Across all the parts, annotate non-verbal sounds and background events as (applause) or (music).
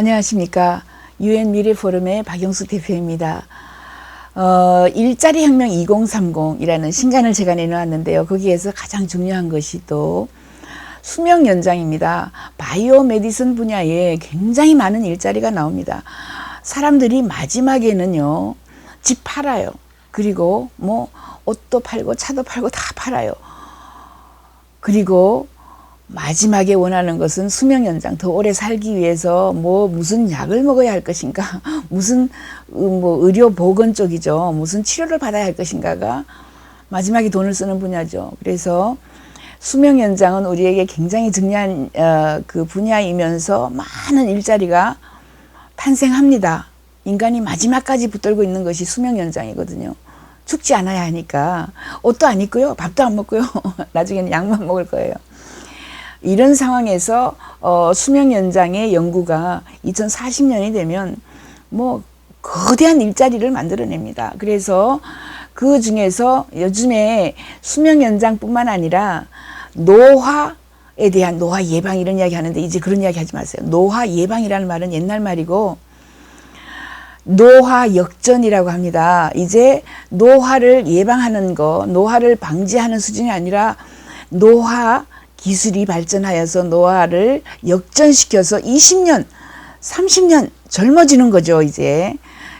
안녕하십니까. 유엔 미래 포럼의 박영수 대표입니다. 어, 일자리 혁명 2030이라는 신간을 제가 내놓았는데요. 거기에서 가장 중요한 것이 또 수명 연장입니다. 바이오 메디슨 분야에 굉장히 많은 일자리가 나옵니다. 사람들이 마지막에는요, 집 팔아요. 그리고 뭐 옷도 팔고 차도 팔고 다 팔아요. 그리고 마지막에 원하는 것은 수명 연장, 더 오래 살기 위해서 뭐 무슨 약을 먹어야 할 것인가, (laughs) 무슨 뭐 의료 보건 쪽이죠. 무슨 치료를 받아야 할 것인가가 마지막에 돈을 쓰는 분야죠. 그래서 수명 연장은 우리에게 굉장히 중요한 어, 그 분야이면서 많은 일자리가 탄생합니다. 인간이 마지막까지 붙들고 있는 것이 수명 연장이거든요. 죽지 않아야 하니까 옷도 안 입고요, 밥도 안 먹고요. (laughs) 나중에는 약만 먹을 거예요. 이런 상황에서 어, 수명 연장의 연구가 2040년이 되면 뭐 거대한 일자리를 만들어냅니다. 그래서 그 중에서 요즘에 수명 연장뿐만 아니라 노화 에 대한 노화 예방 이런 이야기 하는데 이제 그런 이야기 하지 마세요. 노화 예방이라는 말은 옛날 말이고 노화 역전이라고 합니다. 이제 노화를 예방하는 거, 노화를 방지하는 수준이 아니라 노화 기술이 발전하여서 노화를 역전시켜서 20년, 30년 젊어지는 거죠, 이제.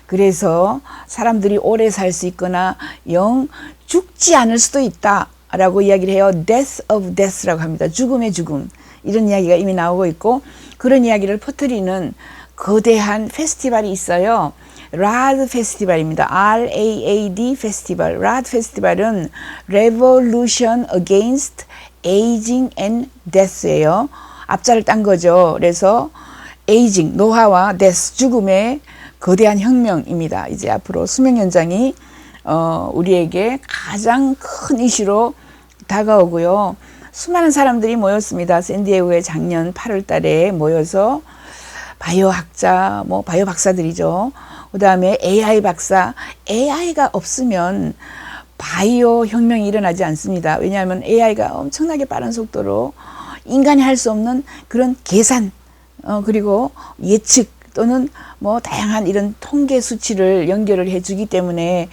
그래서 사람들이 오래 살 수 있거나 영 죽지 않을 수도 있다. 라고 이야기를 해요. death of death라고 합니다. 죽음의 죽음. 이런 이야기가 이미 나오고 있고 그런 이야기를 퍼뜨리는 거대한 페스티벌이 있어요. 라드 페스티벌입니다. R-A-A-D 페스티벌. 라드 페스티벌은 Revolution Against Aging and Death예요. 앞자를 딴 거죠. 그래서 에이징, 노화와 데스, 죽음의 거대한 혁명입니다. 이제 앞으로 수명 연장이 어, 우리에게 가장 큰 이슈로 다가오고요. 수많은 사람들이 모였습니다. 샌디에고에 작년 8월 달에 모여서 바이오 학자, 뭐 바이오 박사들이죠. 그 다음에 AI 박사. AI가 없으면 바이오 혁명이 일어나지 않습니다. 왜냐하면 AI가 엄청나게 빠른 속도로 인간이 할 수 없는 그런 계산, 어, 그리고 예측 또는 뭐 다양한 이런 통계 수치를 연결을 해주기 때문에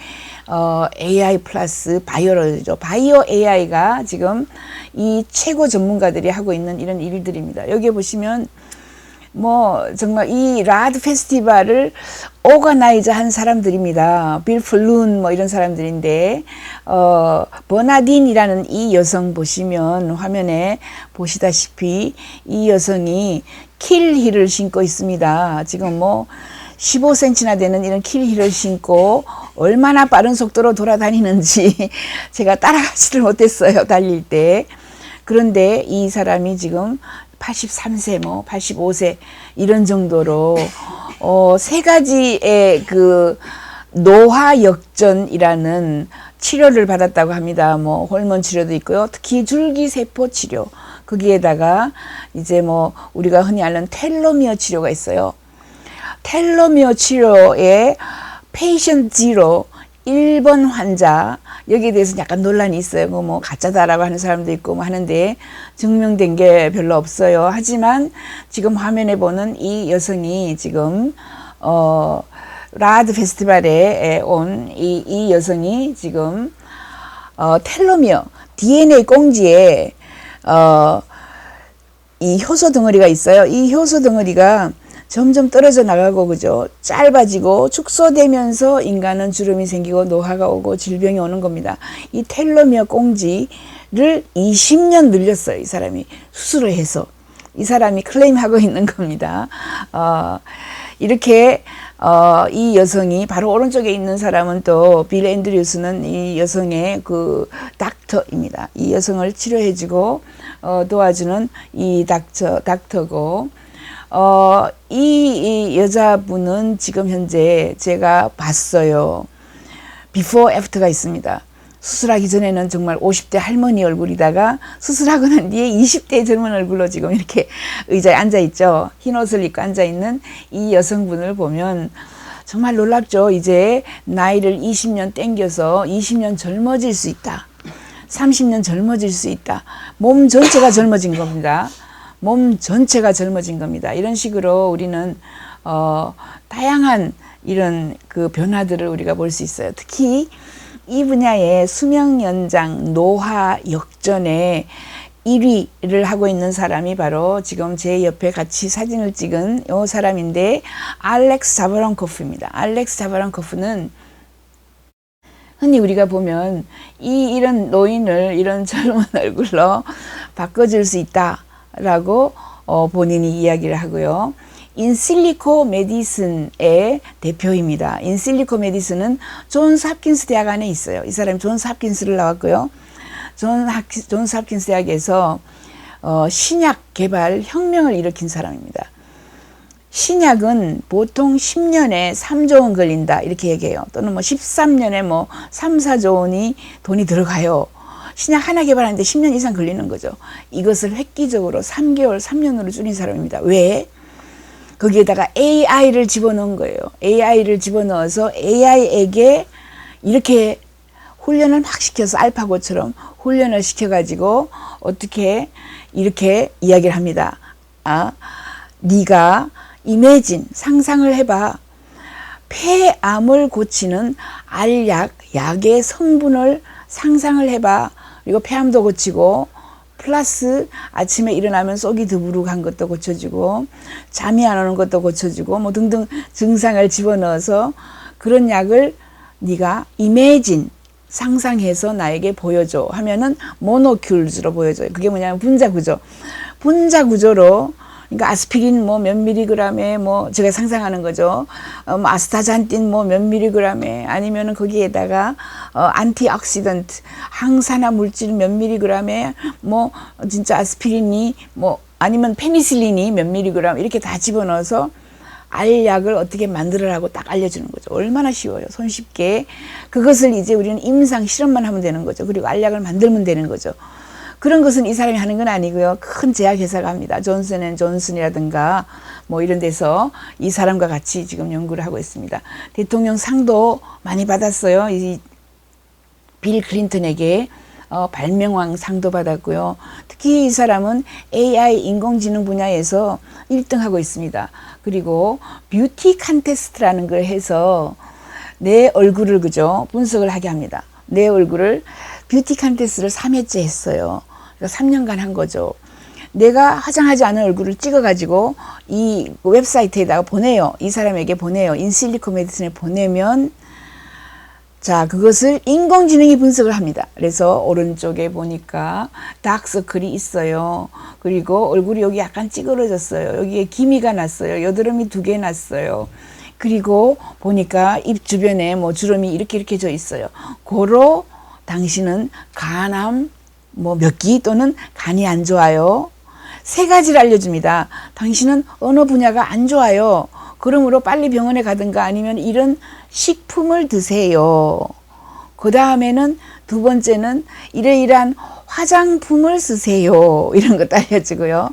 어, AI 플러스 바이오로죠. 바이오 AI가 지금 이 최고 전문가들이 하고 있는 이런 일들입니다. 여기 보시면 뭐 정말 이 라드 페스티벌을 오가나이저 한 사람들입니다. 빌 플룬 뭐 이런 사람들인데 어 버나딘이라는 이 여성 보시면 화면에 보시다시피 이 여성이 킬힐을 신고 있습니다. 지금 뭐 15cm나 되는 이런 킬힐을 신고 얼마나 빠른 속도로 돌아다니는지 (laughs) 제가 따라가지를 못했어요. 달릴 때. 그런데 이 사람이 지금 83세, 뭐 85세 이런 정도로 어, 세 가지의 그 노화 역전이라는 치료를 받았다고 합니다. 뭐 호르몬 치료도 있고요. 특히 줄기 세포 치료. 거기에다가 이제 뭐 우리가 흔히 아는 텔로미어 치료가 있어요. 텔로미어 치료에 페이션 지로 1번 환자 여기에 대해서 약간 논란이 있어요. 뭐, 뭐 가짜다라고 하는 사람도 있고 뭐 하는데 증명된 게 별로 없어요. 하지만 지금 화면에 보는 이 여성이 지금 어 라드 페스티벌에 온 이 이 여성이 지금 어 텔로미어 DNA 꽁지에 어이 효소 덩어리가 있어요. 이 효소 덩어리가 점점 떨어져 나가고 그죠 짧아지고 축소되면서 인간은 주름이 생기고 노화가 오고 질병이 오는 겁니다. 이 텔로미어 꽁지를 20년 늘렸어요. 이 사람이 수술을 해서 이 사람이 클레임하고 (laughs) 있는 겁니다. 어, 이렇게 어, 이 여성이 바로 오른쪽에 있는 사람은 또 빌 앤드류스는 이 여성의 그 닥터입니다. 이 여성을 치료해주고 어, 도와주는 이 닥터 닥터고 어, 이, 이 여자분은 지금 현재 제가 봤어요. 비포 애프터가 있습니다. 수술하기 전에는 정말 50대 할머니 얼굴이다가 수술하고 난 뒤에 20대 젊은 얼굴로 지금 이렇게 의자에 앉아 있죠. 흰 옷을 입고 앉아 있는 이 여성분을 보면 정말 놀랍죠. 이제 나이를 20년 땡겨서 20년 젊어질 수 있다. 30년 젊어질 수 있다. 몸 전체가 젊어진 겁니다. 몸 전체가 젊어진 겁니다. 이런 식으로 우리는 어, 다양한 이런 그 변화들을 우리가 볼 수 있어요. 특히 이 분야의 수명 연장, 노화 역전에 1위를 하고 있는 사람이 바로 지금 제 옆에 같이 사진을 찍은 이 사람인데 알렉스 자바랑코프입니다. 알렉스 자바랑코프는 흔히 우리가 보면 이 이런 노인을 이런 (laughs) 젊은 얼굴로 바꿔줄 수 있다 라고 어, 본인이 이야기를 하고요. 인실리코 메디슨의 대표입니다. 인실리코 메디슨은 존스 합킨스 대학 안에 있어요. 이 사람이 존스 합킨스를 나왔고요. 존 하, 존스 합킨스 대학에서 어, 신약 개발 혁명을 일으킨 사람입니다. 신약은 보통 10년에 3조 원 걸린다 이렇게 얘기해요. 또는 뭐 13년에 뭐 3, 4조 원이 돈이 들어가요. 신약 하나 개발하는데 10년 이상 걸리는 거죠. 이것을 획기적으로 3개월, 3년으로 줄인 사람입니다. 왜? 거기에다가 AI를 집어넣은 거예요. AI를 집어넣어서 AI에게 이렇게 훈련을 막 시켜서 알파고처럼 훈련을 시켜가지고 어떻게 이렇게 이야기를 합니다. 아, 네가 이매진 상상을 해봐. 폐암을 고치는 알약 약의 성분을 상상을 해봐. 그리고 폐암도 고치고 플러스 아침에 일어나면 속이 드부룩한 것도 고쳐주고 잠이 안 오는 것도 고쳐주고 뭐 등등 증상을 집어넣어서 그런 약을 네가 이매진 상상해서 나에게 보여줘 하면은 모노큘즈로 보여줘요. 그게 뭐냐면 분자 구조. 분자 구조로 그러니까 아스피린 뭐 몇 미리그램에 뭐 제가 상상하는 거죠. 어, 뭐 아스타잔틴 뭐 몇 미리그램에 아니면은 거기에다가 어, 안티옥시던트 항산화 물질 몇 미리그램에 뭐 진짜 아스피린이 뭐 아니면 페니실린이 몇 미리그램 이렇게 다 집어넣어서 알약을 어떻게 만들어라고 딱 알려주는 거죠. 얼마나 쉬워요. 손쉽게. 그것을 이제 우리는 임상 실험만 하면 되는 거죠. 그리고 알약을 만들면 되는 거죠. 그런 것은 이 사람이 하는 건 아니고요. 큰 제약회사가 합니다. 존슨 앤 존슨이라든가 뭐 이런 데서 이 사람과 같이 지금 연구를 하고 있습니다. 대통령 상도 많이 받았어요. 이 빌 클린턴에게 어, 발명왕 상도 받았고요. 특히 이 사람은 AI 인공지능 분야에서 1등하고 있습니다. 그리고 뷰티 컨테스트라는 걸 해서 내 얼굴을 그죠 분석을 하게 합니다. 내 얼굴을 뷰티 컨테스트를 3회째 했어요. 3년간 한 거죠. 내가 화장하지 않은 얼굴을 찍어가지고 이 웹사이트에다가 보내요. 이 사람에게 보내요. 인실리코 메디슨에 보내면 자, 그것을 인공지능이 분석을 합니다. 그래서 오른쪽에 보니까 다크서클이 있어요. 그리고 얼굴이 여기 약간 찌그러졌어요. 여기에 기미가 났어요. 여드름이 두 개 났어요. 그리고 보니까 입 주변에 뭐 주름이 이렇게 이렇게 져 있어요. 고로 당신은 간암 뭐몇기 또는 간이 안 좋아요. 세 가지를 알려줍니다. 당신은 어느 분야가 안 좋아요. 그러므로 빨리 병원에 가든가 아니면 이런 식품을 드세요. 그 다음에는 두 번째는 이러이러한 화장품을 쓰세요. (laughs) 이런 것도 알려주고요.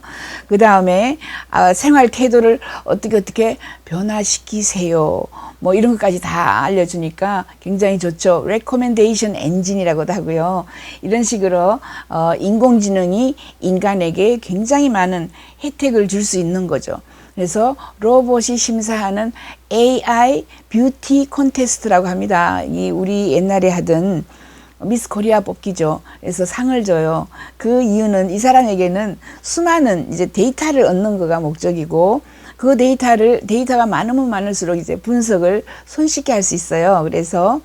그 다음에 아, 생활 태도를 어떻게 어떻게 변화시키세요. 뭐 이런 것까지 다 알려주니까 굉장히 좋죠. 레코멘데이션 엔진이라고도 하고요. 이런 식으로 어, 인공지능이 인간에게 굉장히 많은 혜택을 줄 수 있는 거죠. 그래서 로봇이 심사하는 AI 뷰티 콘테스트라고 합니다. 이 우리 옛날에 하던 미스 코리아 뽑기죠. 그래서 상을 줘요. 그 이유는 이 사람에게는 수많은 이제 데이터를 얻는 거가 목적이고 그 데이터를 데이터가 많으면 많을수록 이제 분석을 손쉽게 할 수 있어요. 그래서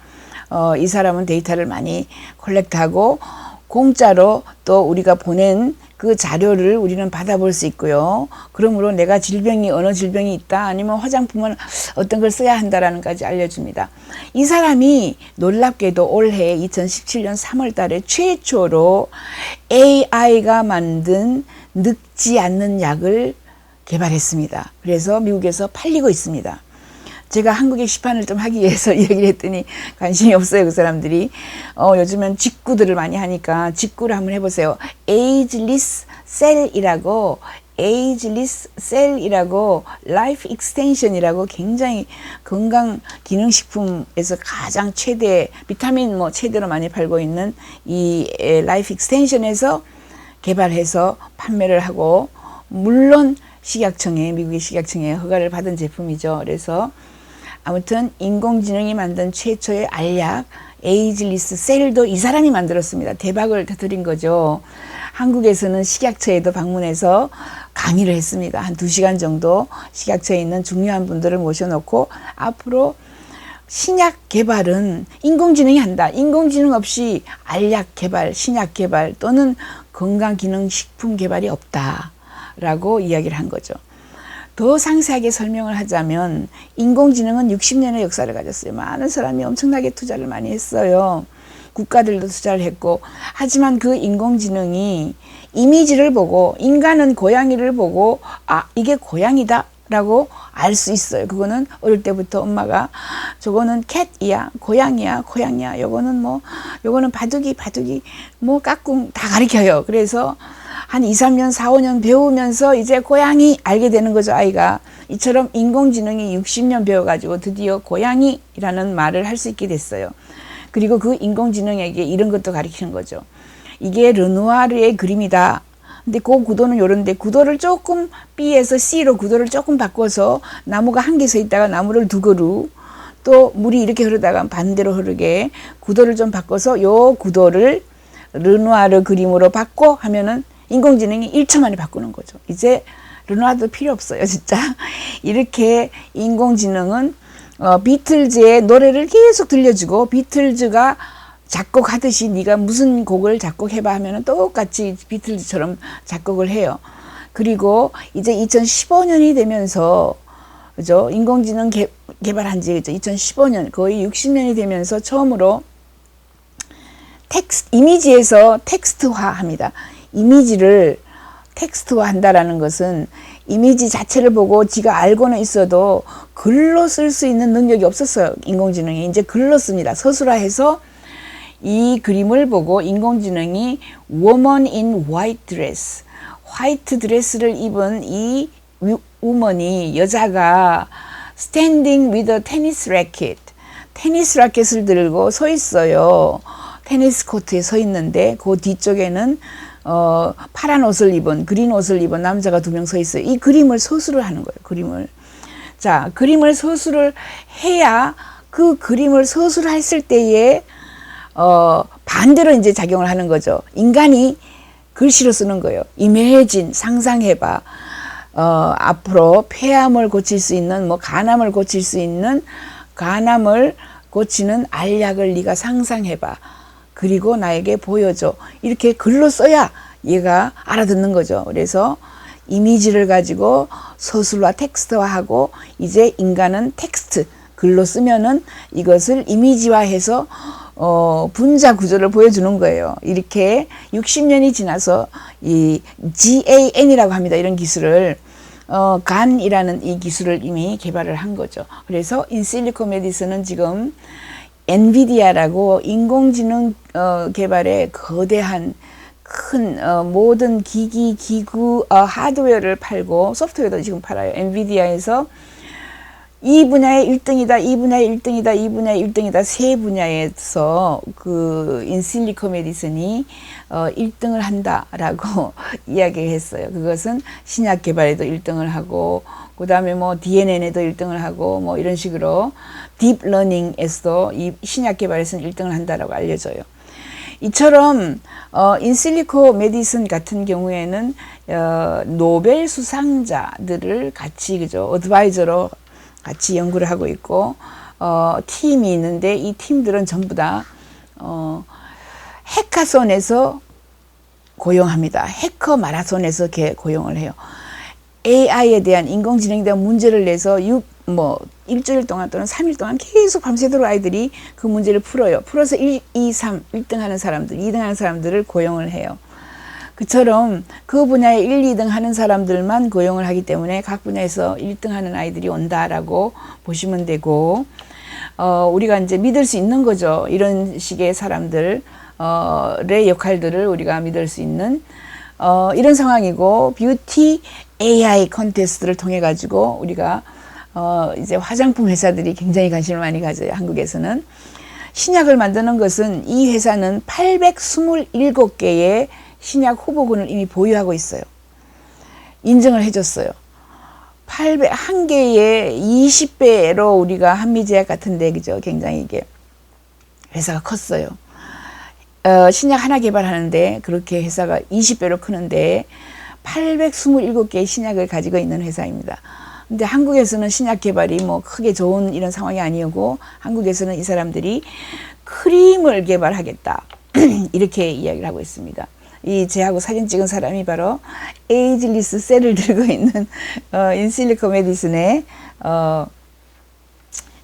어, 이 사람은 데이터를 많이 콜렉트하고 공짜로 또 우리가 보낸 그 자료를 우리는 받아볼 수 있고요. 그러므로 내가 질병이 어느 질병이 있다 아니면 화장품은 어떤 걸 써야 한다라는 까지 알려줍니다. 이 사람이 놀랍게도 올해 2017년 3월 달에 최초로 AI가 만든 늙지 않는 약을 개발했습니다. 그래서 미국에서 팔리고 있습니다. 제가 한국의 시판을 좀 하기 위해서 (laughs) 얘기를 했더니 관심이 없어요, 그 사람들이. 어, 요즘은 직구들을 많이 하니까 직구를 한번 해보세요. ageless cell이라고 ageless cell이라고 life extension이라고 굉장히 건강 기능식품에서 가장 최대 비타민 뭐 최대로 많이 팔고 있는 이 life extension에서 개발해서 판매를 하고 물론 식약청에 미국의 식약청에 허가를 받은 제품이죠. 그래서 아무튼 인공지능이 만든 최초의 알약 에이즐리스 셀도 이 사람이 만들었습니다. 대박을 터뜨린 거죠. 한국에서는 식약처에도 방문해서 강의를 했습니다. 한 두 시간 정도 식약처에 있는 중요한 분들을 모셔놓고 앞으로 신약 개발은 인공지능이 한다. 인공지능 없이 알약 개발, 신약 개발 또는 건강기능식품 개발이 없다 라고 이야기를 한 거죠. 더 상세하게 설명을 하자면 인공지능은 60년의 역사를 가졌어요. 많은 사람이 엄청나게 투자를 많이 했어요. 국가들도 투자를 했고 하지만 그 인공지능이 이미지를 보고 인간은 고양이를 보고 아 이게 고양이다 라고 알 수 있어요. 그거는 어릴 때부터 엄마가 저거는 캣이야, 고양이야, 고양이야. 요거는 뭐 요거는 바둑이, 바둑이, 뭐 까꿍 다 가르쳐요. 그래서 한 2, 3년, 4, 5년 배우면서 이제 고양이 알게 되는 거죠, 아이가. 이처럼 인공지능이 60년 배워가지고 드디어 고양이라는 말을 할 수 있게 됐어요. 그리고 그 인공지능에게 이런 것도 가르치는 거죠. 이게 르누아르의 그림이다. 근데 그 구도는 요런데 구도를 조금 B에서 C로 구도를 조금 바꿔서 나무가 한 개 서 있다가 나무를 두 그루 또 물이 이렇게 흐르다가 반대로 흐르게 구도를 좀 바꿔서 요 구도를 르누아르 그림으로 바꿔 하면은 인공지능이 1초 만에 바꾸는 거죠. 이제 르누아르도 필요 없어요, 진짜. (laughs) 이렇게 인공지능은 어, 비틀즈의 노래를 계속 들려주고 비틀즈가 작곡하듯이 네가 무슨 곡을 작곡해봐 하면은 똑같이 비틀즈처럼 작곡을 해요. 그리고 이제 2015년이 되면서 그죠 인공지능 개, 개발한 지 그죠 2015년 거의 60년이 되면서 처음으로 텍스 이미지에서 텍스트화합니다. 이미지를 텍스트화 한다라는 것은 이미지 자체를 보고 지가 알고는 있어도 글로 쓸 수 있는 능력이 없었어요. 인공지능이 이제 글로 씁니다. 서술화해서 이 그림을 보고 인공지능이 woman in white dress, 화이트 드레스를 입은 이 우먼이 여자가 standing with a tennis racket, 테니스 라켓을 들고 서 있어요. 테니스 코트에 서 있는데 그 뒤쪽에는 어, 파란 옷을 입은 그린 옷을 입은 남자가 두 명 서 있어요. 이 그림을 서술을 하는 거예요. 그림을. 자, 그림을 서술을 해야 그 그림을 서술했을 때에 어, 반대로 이제 작용을 하는 거죠. 인간이 글씨로 쓰는 거예요. 임해진 상상해봐. 어, 앞으로 폐암을 고칠 수 있는 뭐 간암을 고칠 수 있는 간암을 고치는 알약을 네가 상상해봐. 그리고 나에게 보여줘. 이렇게 글로 써야 얘가 알아듣는 거죠. 그래서 이미지를 가지고 서술과 텍스트화하고 이제 인간은 텍스트 글로 쓰면은 이것을 이미지화해서 어, 분자 구조를 보여주는 거예요. 이렇게 60년이 지나서 이 GAN이라고 합니다. 이런 기술을 어, 간이라는 이 기술을 이미 개발을 한 거죠. 그래서 인실리코 메디슨은 지금 엔비디아라고 인공지능 어, 개발에 거대한 큰 어, 모든 기기, 기구, 어, 하드웨어를 팔고 소프트웨어도 지금 팔아요. 엔비디아에서 이 분야의 1등이다, 이 분야의 1등이다, 이 분야의 1등이다, 세 분야에서 그 인실리코 메디슨이 어, 1등을 한다라고 (laughs) 이야기를 했어요. 그것은 신약 개발에도 1등을 하고, 그 다음에 뭐 DNN에도 1등을 하고, 뭐 이런 식으로 딥러닝에서도 이 신약 개발에서는 1등을 한다라고 알려져요. 이처럼 어, 인실리코 메디슨 같은 경우에는 어, 노벨 수상자들을 같이 그죠 어드바이저로 같이 연구를 하고 있고 어, 팀이 있는데 이 팀들은 전부 다 어, 해카손에서 고용합니다. 해커 마라손에서 개, 고용을 해요. AI에 대한 인공지능에 대한 문제를 내서 6, 뭐 일주일 동안 또는 3일 동안 계속 밤새도록 아이들이 그 문제를 풀어요. 풀어서 1, 2, 3, 1등 하는 사람들, 2등 하는 사람들을 고용을 해요. 그처럼 그 분야에 1, 2등 하는 사람들만 고용을 하기 때문에 각 분야에서 1등 하는 아이들이 온다라고 보시면 되고, 어, 우리가 이제 믿을 수 있는 거죠. 이런 식의 사람들, 어, 의 역할들을 우리가 믿을 수 있는, 어, 이런 상황이고, 뷰티 AI 컨테스트를 통해 가지고 우리가 어, 이제 화장품 회사들이 굉장히 관심을 많이 가져요. 한국에서는. 신약을 만드는 것은 이 회사는 827개의 신약 후보군을 이미 보유하고 있어요. 인정을 해줬어요. 800, 한 개에 20배로 우리가 한미제약 같은데, 그죠? 굉장히 이게 회사가 컸어요. 어, 신약 하나 개발하는데 그렇게 회사가 20배로 크는데 827개의 신약을 가지고 있는 회사입니다. 근데 한국에서는 신약 개발이 뭐 크게 좋은 이런 상황이 아니었고 한국에서는 이 사람들이 크림을 개발하겠다. (clears throat) 이렇게 이야기를 하고 있습니다. 이 제하고 사진 찍은 사람이 바로 에이즐리스 셀을 (laughs) 들고 있는 어, 인실리코 메디슨의 어,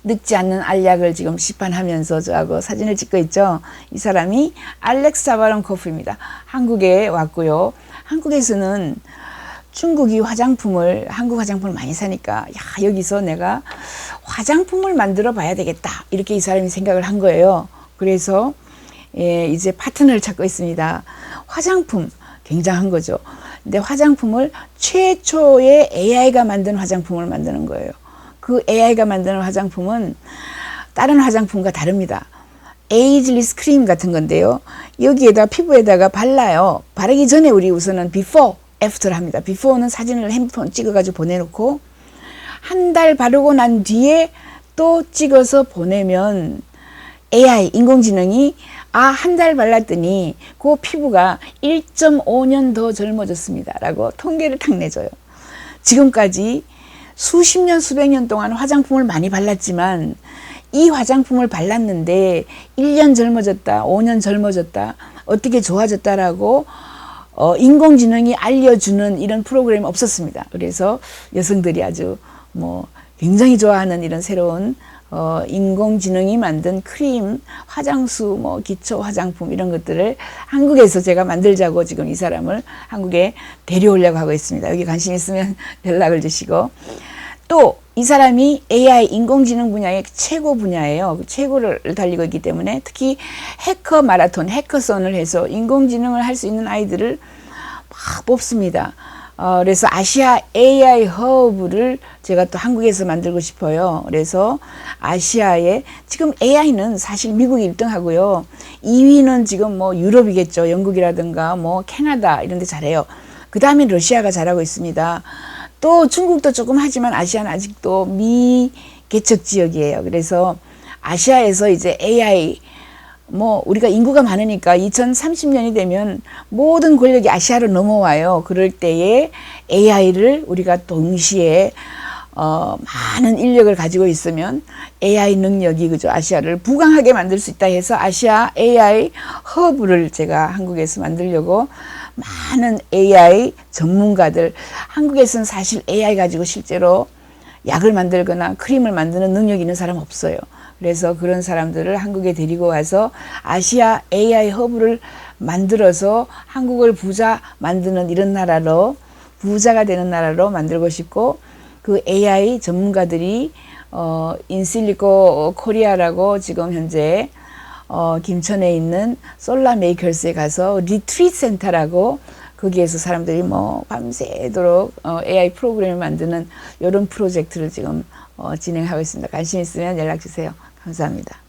늙지 않는 알약을 지금 시판하면서 저하고 사진을 찍고 있죠. 이 사람이 알렉스 사바론코프입니다. 한국에 왔고요. 한국에서는 중국이 화장품을 한국 화장품을 많이 사니까 야 여기서 내가 화장품을 만들어 봐야 되겠다 이렇게 이 사람이 생각을 한 거예요. 그래서 예, 이제 파트너를 찾고 있습니다. 화장품 굉장한 거죠. 근데 화장품을 최초의 AI가 만든 화장품을 만드는 거예요. 그 AI가 만드는 화장품은 다른 화장품과 다릅니다. 에이즐리스 크림 같은 건데요. 여기에다 피부에다가 발라요. 바르기 전에 우리 우선은 after를 합니다. before는 사진을 핸드폰 찍어가지고 보내놓고 한 달 바르고 난 뒤에 또 찍어서 보내면 AI 인공지능이 아 한 달 발랐더니 그 피부가 1.5년 더 젊어졌습니다라고 통계를 탁 내줘요. 지금까지 수십 년 수백 년 동안 화장품을 많이 발랐지만 이 화장품을 발랐는데 1년 젊어졌다, 5년 젊어졌다, 어떻게 좋아졌다라고 어, 인공지능이 알려주는 이런 프로그램이 없었습니다. 그래서 여성들이 아주 뭐 굉장히 좋아하는 이런 새로운 어, 인공지능이 만든 크림, 화장수, 뭐 기초 화장품 이런 것들을 한국에서 제가 만들자고 지금 이 사람을 한국에 데려오려고 하고 있습니다. 여기 관심 있으면 (laughs) 연락을 주시고 또 이 사람이 AI 인공지능 분야의 최고 분야예요. 그 최고를 달리고 있기 때문에 특히 해커 마라톤, 해커선을 해서 인공지능을 할 수 있는 아이들을 막 뽑습니다. 어, 그래서 아시아 AI 허브를 제가 또 한국에서 만들고 싶어요. 그래서 아시아에 지금 AI는 사실 미국이 1등 하고요. 2위는 지금 뭐 유럽이겠죠. 영국이라든가 뭐 캐나다 이런 데 잘해요. 그 다음에 러시아가 잘하고 있습니다. 또 중국도 조금 하지만 아시아는 아직도 미개척 지역이에요. 그래서 아시아에서 이제 AI 뭐 우리가 인구가 많으니까 2030년이 되면 모든 권력이 아시아로 넘어와요. 그럴 때에 AI를 우리가 동시에 어, 많은 인력을 가지고 있으면 AI 능력이 그죠 아시아를 부강하게 만들 수 있다 해서 아시아 AI 허브를 제가 한국에서 만들려고 많은 AI 전문가들 한국에서는 사실 AI 가지고 실제로 약을 만들거나 크림을 만드는 능력이 있는 사람 없어요. 그래서 그런 사람들을 한국에 데리고 와서 아시아 AI 허브를 만들어서 한국을 부자 만드는 이런 나라로 부자가 되는 나라로 만들고 싶고 그 AI 전문가들이 어 인실리코 코리아라고 지금 현재 어 김천에 있는 솔라 메이커스에 가서 리트리트 센터라고 거기에서 사람들이 뭐 밤새도록 어 AI 프로그램을 만드는 이런 프로젝트를 지금 어 진행하고 있습니다. 관심 있으면 연락 주세요. 감사합니다.